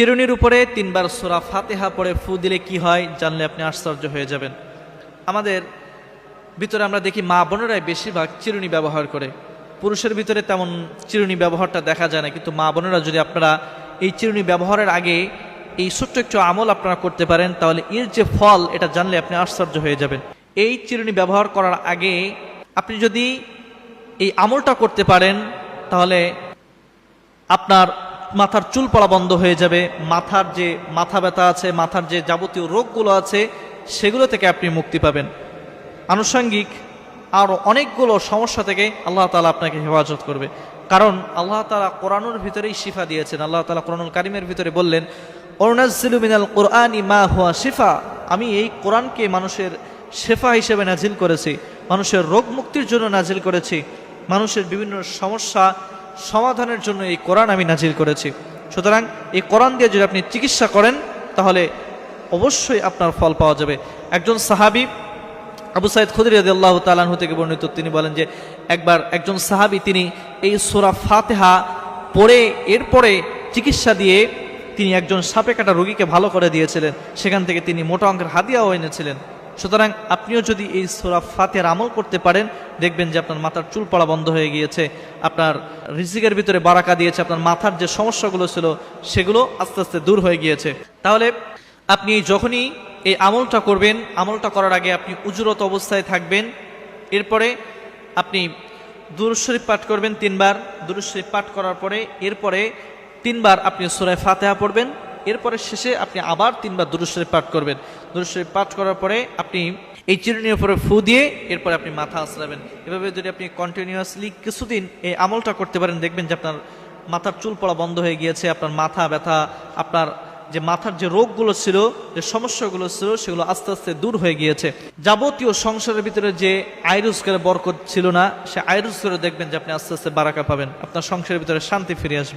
চিরুনির উপরে তিনবার সোরা ফাতেহা পড়ে ফু দিলে কি হয় জানলে আপনি আশ্চর্য হয়ে যাবেন। আমাদের ভিতরে আমরা দেখি মা বোনেরাই বেশিরভাগ চিরুনি ব্যবহার করে। পুরুষের ভিতরে তেমন চিরুনি ব্যবহারটা দেখা যায় না। কিন্তু মা বোনেরা যদি আপনারা এই চিরুনি ব্যবহারের আগে এই ছোট্ট একটু আমল আপনারা করতে পারেন, তাহলে এর যে ফল, এটা জানলে আপনি আশ্চর্য হয়ে যাবেন। এই চিরুনি ব্যবহার করার আগে আপনি যদি এই আমলটা করতে পারেন, তাহলে আপনার মাথার চুল পড়া বন্ধ হয়ে যাবে, মাথার যে মাথা ব্যথা আছে, মাথার যে যাবতীয় রোগগুলো আছে, সেগুলো থেকে আপনি মুক্তি পাবেন। আনুষঙ্গিক আরও অনেকগুলো সমস্যা থেকে আল্লাহ তালা আপনাকে হেফাজত করবে। কারণ আল্লাহ তালা কোরআনুর ভিতরেই শিফা দিয়েছেন। আল্লাহ তালা কোরআনুল কারিমের ভিতরে বললেন অরুণাজিলুমিনাল কোরআন মা হুয়া শিফা। আমি এই কোরআনকে মানুষের শেফা হিসেবে নাজিল করেছি, মানুষের রোগ মুক্তির জন্য নাজিল করেছি, মানুষের বিভিন্ন সমস্যা সমাধানের জন্য এই কোরআন আমি নাজিল করেছি। সুতরাং এই কোরআন দিয়ে যদি আপনি চিকিৎসা করেন, তাহলে অবশ্যই আপনার ফল পাওয়া যাবে। একজন সাহাবি, আবু সাইদ খুদরি আল্লাহ তালাহু থেকে বর্ণিত, তিনি বলেন যে, একবার একজন সাহাবি, তিনি এই সোরা ফাতেহা পড়ে, এরপরে চিকিৎসা দিয়ে তিনি একজন সাপে কাটা রোগীকে ভালো করে দিয়েছিলেন। সেখান থেকে তিনি মোটা অঙ্কের হাদিয়াও এনেছিলেন। সুতরাং আপনিও যদি এই সোরা ফাতের আমল করতে পারেন, দেখবেন যে আপনার মাথার চুল পড়া বন্ধ হয়ে গিয়েছে, আপনার রিজিকের ভিতরে বারাকা দিয়েছে, আপনার মাথার যে সমস্যাগুলো ছিল, সেগুলো আস্তে আস্তে দূর হয়ে গিয়েছে। তাহলে আপনি যখনই এই আমলটা করবেন, আমলটা করার আগে আপনি উজুরত অবস্থায় থাকবেন। এরপরে আপনি দুরুশরীফ পাঠ করবেন তিনবার। দুরুশরীফ পাঠ করার পরে, এরপরে তিনবার আপনি সুরায় ফাতেহা পড়বেন। এরপরে শেষে আপনি আবার তিনবার দুরুশরীফ পাঠ করবেন। দুরুশরীফ পাঠ করার পরে আপনি এই চিরুনির উপরে ফু দিয়ে এরপরে আপনি মাথা আসলাবেন এভাবে যদি আপনি কন্টিনিউয়াসলি কিছুদিন এই আমলটা করতে পারেন, দেখবেন যে আপনার মাথার চুল পড়া বন্ধ হয়ে গিয়েছে, আপনার মাথা ব্যথা, আপনার যে মাথার যে রোগগুলো ছিল, যে সমস্যাগুলো ছিল, সেগুলো আস্তে আস্তে দূর হয়ে গিয়েছে। যাবতীয় সংসারের ভিতরে যে আইরুস করে বরকত ছিল না, সে আইরুস করে দেখবেন যে আপনি আস্তে আস্তে বারাকা পাবেন। আপনার সংসারের ভিতরে শান্তি ফিরে আসবে।